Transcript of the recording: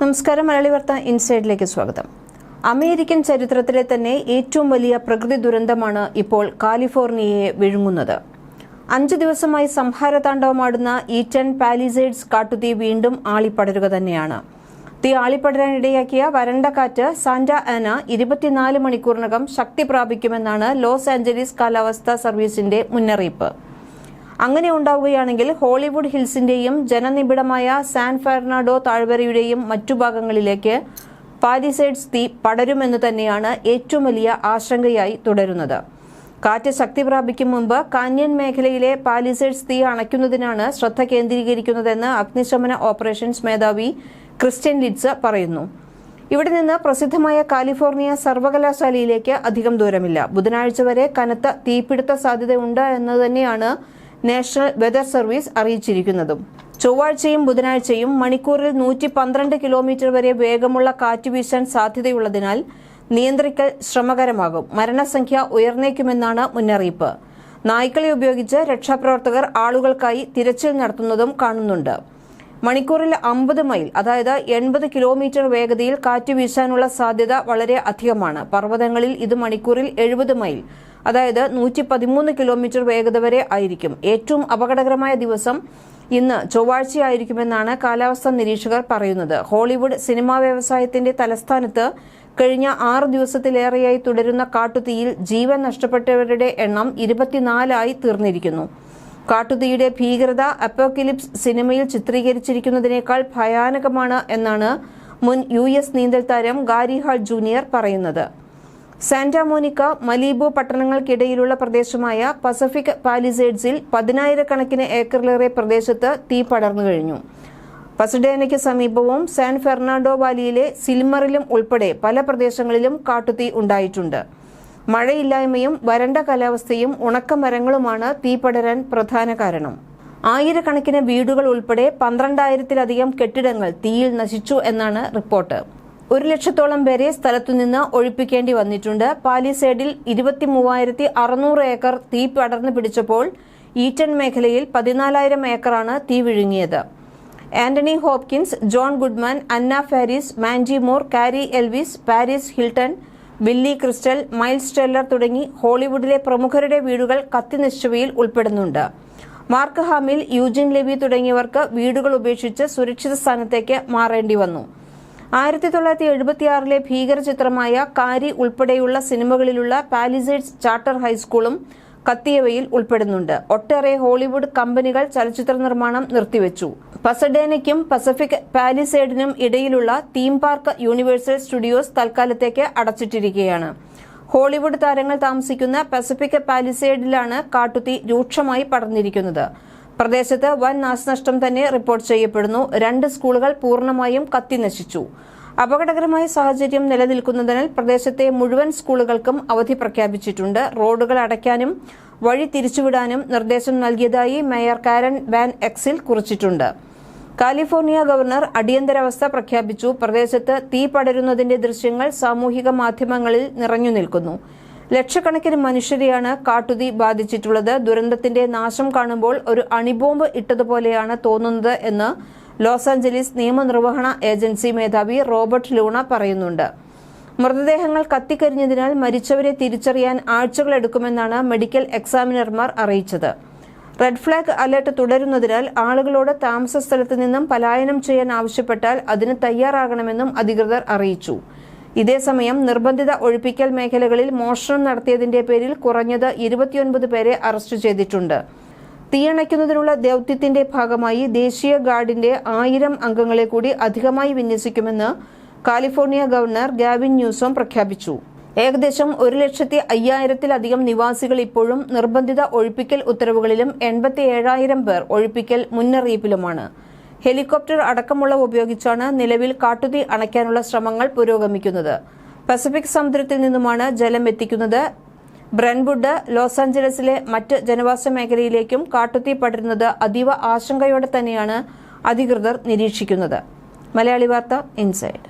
നമസ്കാരം മലയാളി വാർത്ത ഇൻസൈഡിലേക്ക് സ്വാഗതം. അമേരിക്കൻ ചരിത്രത്തിലെ തന്നെ ഏറ്റവും വലിയ പ്രകൃതി ദുരന്തമാണ് ഇപ്പോൾ കാലിഫോർണിയയെ വിഴുങ്ങുന്നത്. അഞ്ചു ദിവസമായി സംഹാരതാണ്ഡവമാടുന്ന ഈറ്റൻ പാലിസൈഡ്സ് കാട്ടുതീ വീണ്ടും ആളിപ്പടരുക തന്നെയാണ്. തീ ആളിപ്പടരാനിടയാക്കിയ വരണ്ട കാറ്റ് സാന്റ ആന ഇരുപത്തിനാല് മണിക്കൂറിനകം ശക്തി പ്രാപിക്കുമെന്നാണ് ലോസ് ആഞ്ചലീസ് കാലാവസ്ഥാ സർവീസിന്റെ മുന്നറിയിപ്പ്. അങ്ങനെ ഉണ്ടാവുകയാണെങ്കിൽ ഹോളിവുഡ് ഹിൽസിന്റെയും ജനനിബിഡമായ സാൻ ഫെർണാഡോ താഴ്വരയുടെയും മറ്റു ഭാഗങ്ങളിലേക്ക് പാരിസൈഡ്സ് തീ പടരുമെന്ന് തന്നെയാണ് ഏറ്റവും വലിയ ആശങ്കയായി തുടരുന്നത്. കാറ്റ് ശക്തി പ്രാപിക്കും മുമ്പ് കാന്യൻ മേഖലയിലെ പാലിസൈഡ്സ് തീ അണയ്ക്കുന്നതിനാണ് ശ്രദ്ധ കേന്ദ്രീകരിക്കുന്നതെന്ന് അഗ്നിശമന ഓപ്പറേഷൻസ് മേധാവി ക്രിസ്ത്യൻ ലിറ്റ്സ് പറയുന്നു. ഇവിടെ നിന്ന് പ്രസിദ്ധമായ കാലിഫോർണിയ സർവകലാശാലയിലേക്ക് അധികം ദൂരമില്ല. ബുധനാഴ്ച വരെ കനത്ത തീപിടുത്ത സാധ്യതയുണ്ട് എന്ന് തന്നെയാണ് നാഷണൽ വെതർ സർവീസ് അറിയിച്ചിരിക്കുന്നതും. ചൊവ്വാഴ്ചയും ബുധനാഴ്ചയും മണിക്കൂറിൽ നൂറ്റി പന്ത്രണ്ട് കിലോമീറ്റർ വരെ വേഗമുള്ള കാറ്റ് വീശാൻ സാധ്യതയുള്ളതിനാൽ നിയന്ത്രിക്കൽ ശ്രമകരമാകും. മരണസംഖ്യ ഉയർന്നേക്കുമെന്നാണ് മുന്നറിയിപ്പ്. നായ്ക്കളെ ഉപയോഗിച്ച് രക്ഷാപ്രവർത്തകർ ആളുകൾക്കായി തിരച്ചിൽ നടത്തുന്നതും കാണുന്നുണ്ട്. മണിക്കൂറിൽ അമ്പത് മൈൽ അതായത് എൺപത് കിലോമീറ്റർ വേഗതയിൽ കാറ്റ് വീശാനുള്ള സാധ്യത വളരെ അധികമാണ്. പർവതങ്ങളിൽ ഇത് മണിക്കൂറിൽ എഴുപത് മൈൽ അതായത് നൂറ്റി പതിമൂന്ന് കിലോമീറ്റർ വേഗത വരെ ആയിരിക്കും. ഏറ്റവും അപകടകരമായ ദിവസം ഇന്ന് ചൊവ്വാഴ്ചയായിരിക്കുമെന്നാണ് കാലാവസ്ഥാ നിരീക്ഷകർ പറയുന്നത്. ഹോളിവുഡ് സിനിമാ വ്യവസായത്തിന്റെ തലസ്ഥാനത്ത് കഴിഞ്ഞ ആറ് ദിവസത്തിലേറെയായി തുടരുന്ന കാട്ടുതീയിൽ ജീവൻ നഷ്ടപ്പെട്ടവരുടെ എണ്ണം ഇരുപത്തിനാലായി തീർന്നിരിക്കുന്നു. കാട്ടുതീയുടെ ഭീകരത അപ്പോക്കിലിപ്സ് സിനിമയിൽ ചിത്രീകരിച്ചിരിക്കുന്നതിനേക്കാൾ ഭയാനകമാണ് എന്നാണ് മുൻ യു എസ് നീന്തൽ താരം ഗാരി ഹാൾ ജൂനിയർ പറയുന്നത്. സാന്റാമോനിക്ക മലീബോ പട്ടണങ്ങൾക്കിടയിലുള്ള പ്രദേശമായ പസഫിക് പാലിസേഡ്സിൽ പതിനായിരക്കണക്കിന് ഏക്കറിലേറെ പ്രദേശത്ത് തീ പടർന്നു കഴിഞ്ഞു. പസഡേനയ്ക്ക് സമീപവും സാൻ ഫെർണാണ്ടോ വാലിയിലെ സിൽമറിലും ഉൾപ്പെടെ പല പ്രദേശങ്ങളിലും കാട്ടുതീ ഉണ്ടായിട്ടുണ്ട്. മഴയില്ലായ്മയും വരണ്ട കാലാവസ്ഥയും ഉണക്കമരങ്ങളുമാണ് തീ പടരാൻ പ്രധാന കാരണം. ആയിരക്കണക്കിന് വീടുകൾ ഉൾപ്പെടെ പന്ത്രണ്ടായിരത്തിലധികം കെട്ടിടങ്ങൾ തീയിൽ നശിച്ചു എന്നാണ് റിപ്പോർട്ട്. ഒരു ലക്ഷത്തോളം പേരെ സ്ഥലത്തുനിന്ന് ഒഴിപ്പിക്കേണ്ടി വന്നിട്ടുണ്ട്. പാലിസേഡിൽ ഇരുപത്തി മൂവായിരത്തി അറുന്നൂറ് ഏക്കർ തീ പടർന്നു പിടിച്ചപ്പോൾ ഈറ്റൺ മേഖലയിൽ പതിനാലായിരം ഏക്കറാണ് തീ വിഴുങ്ങിയത്. Anthony Hopkins John Goodman Anna Faris Mandy Moore Cary Elwes Paris Hilton Billy Crystal Miles Teller തുടങ്ങി ഹോളിവുഡിലെ പ്രമുഖരുടെ വീടുകൾ കത്തിനശിച്ചവയിൽ ഉൾപ്പെടുന്നുണ്ട്. മാർക്ക് ഹാമിൽ യൂജിൻ ലെവി തുടങ്ങിയവർക്ക് വീടുകൾ ഉപേക്ഷിച്ച് സുരക്ഷിത സ്ഥാനത്തേക്ക് മാറേണ്ടി വന്നു. ആയിരത്തി തൊള്ളായിരത്തി എഴുപത്തിയാറിലെ ഭീകര ചിത്രമായ കാരി ഉൾപ്പെടെയുള്ള സിനിമകളിലുള്ള പാലിസേഡ്സ് ചാർട്ടർ ഹൈസ്കൂളും കത്തിയവയിൽ ഉൾപ്പെടുന്നുണ്ട്. ഒട്ടേറെ ഹോളിവുഡ് കമ്പനികൾ ചലച്ചിത്ര നിർമ്മാണം നിർത്തിവെച്ചു. പസഡേനയ്ക്കും പസഫിക് പാലിസേഡിനും ഇടയിലുള്ള തീം പാർക്ക് യൂണിവേഴ്സൽ സ്റ്റുഡിയോസ് തൽക്കാലത്തേക്ക് അടച്ചിട്ടിരിക്കുകയാണ്. ഹോളിവുഡ് താരങ്ങൾ താമസിക്കുന്ന പസഫിക് പാലിസേഡിലാണ് കാട്ടുതീ രൂക്ഷമായി പടർന്നിരിക്കുന്നത്. പ്രദേശത്ത് വൻ നാശനഷ്ടം തന്നെ റിപ്പോർട്ട് ചെയ്യപ്പെടുന്നു. രണ്ട് സ്കൂളുകൾ പൂർണമായും കത്തിനശിച്ചു അപകടകരമായ സാഹചര്യം നിലനിൽക്കുന്നതിനാൽ പ്രദേശത്തെ മുഴുവൻ സ്കൂളുകൾക്കും അവധി പ്രഖ്യാപിച്ചിട്ടുണ്ട്. റോഡുകൾ അടയ്ക്കാനും വഴി തിരിച്ചുവിടാനും നിർദ്ദേശം നൽകിയതായി മേയർ കാരൻ വാൻ എക്സിൽ കുറിച്ചിട്ടുണ്ട്. കാലിഫോർണിയ ഗവർണർ അടിയന്തരാവസ്ഥ പ്രഖ്യാപിച്ചു. പ്രദേശത്ത് തീ പടരുന്നതിന്റെ ദൃശ്യങ്ങൾ സാമൂഹിക മാധ്യമങ്ങളിൽ നിറഞ്ഞു നിൽക്കുന്നു. ലക്ഷക്കണക്കിന് മനുഷ്യരെയാണ് കാട്ടുതീ ബാധിച്ചിട്ടുള്ളത്. ദുരന്തത്തിന്റെ നാശം കാണുമ്പോൾ ഒരു അണിബോംബ് ഇട്ടതുപോലെയാണ് തോന്നുന്നത് എന്ന് ലോസ് ആഞ്ചലീസ് നിയമനിർവഹണ ഏജൻസി മേധാവി റോബർട്ട് ലൂണ പറയുന്നുണ്ട്. മൃതദേഹങ്ങൾ കത്തിക്കരിഞ്ഞതിനാൽ മരിച്ചവരെ തിരിച്ചറിയാൻ ആഴ്ചകളെടുക്കുമെന്നാണ് മെഡിക്കൽ എക്സാമിനർമാർ അറിയിച്ചത്. റെഡ് ഫ്ലാഗ് അലർട്ട് തുടരുന്നതിനാൽ ആളുകളോട് താമസ സ്ഥലത്ത് നിന്നും പലായനം ചെയ്യാൻ ആവശ്യപ്പെട്ടാൽ അതിന് തയ്യാറാകണമെന്നും അധികൃതർ അറിയിച്ചു. ഇതേസമയം നിർബന്ധിത ഒഴിപ്പിക്കൽ മേഖലകളിൽ മോഷണം നടത്തിയതിന്റെ പേരിൽ കുറഞ്ഞത് ഇരുപത്തിയൊൻപത് പേരെ അറസ്റ്റ് ചെയ്തിട്ടുണ്ട്. തീയണയ്ക്കുന്നതിനുള്ള ദൌത്യത്തിന്റെ ഭാഗമായി ദേശീയ ഗാർഡിന്റെ ആയിരം അംഗങ്ങളെ കൂടി അധികമായി വിന്യസിക്കുമെന്ന് കാലിഫോർണിയ ഗവർണർ ഗാവിൻ ന്യൂസോം പ്രഖ്യാപിച്ചു. ഏകദേശം ഒരു ലക്ഷത്തി അയ്യായിരത്തിലധികം നിവാസികൾ ഇപ്പോഴും നിർബന്ധിത ഒഴിപ്പിക്കൽ ഉത്തരവുകളിലും എൺപത്തി ഏഴായിരം പേർ ഒഴിപ്പിക്കൽ മുന്നറിയിപ്പിലുമാണ്. ഹെലികോപ്റ്റർ അടക്കമുള്ളവ ഉപയോഗിച്ചാണ് നിലവിൽ കാട്ടുതീ അണയ്ക്കാനുള്ള ശ്രമങ്ങൾ പുരോഗമിക്കുന്നത്. പസഫിക് സമുദ്രത്തിൽ നിന്നുമാണ് ജലം എത്തിക്കുന്നത്. ബ്രൻവുഡ് ലോസ് ആഞ്ചലസിലെ മറ്റ് ജനവാസ മേഖലയിലേക്കും കാട്ടുതീ പടരുന്നത് അതീവ ആശങ്കയോടെ തന്നെയാണ് അധികൃതർ നിരീക്ഷിക്കുന്നത്. മലയാളി വാർത്ത ഇൻസൈഡ്.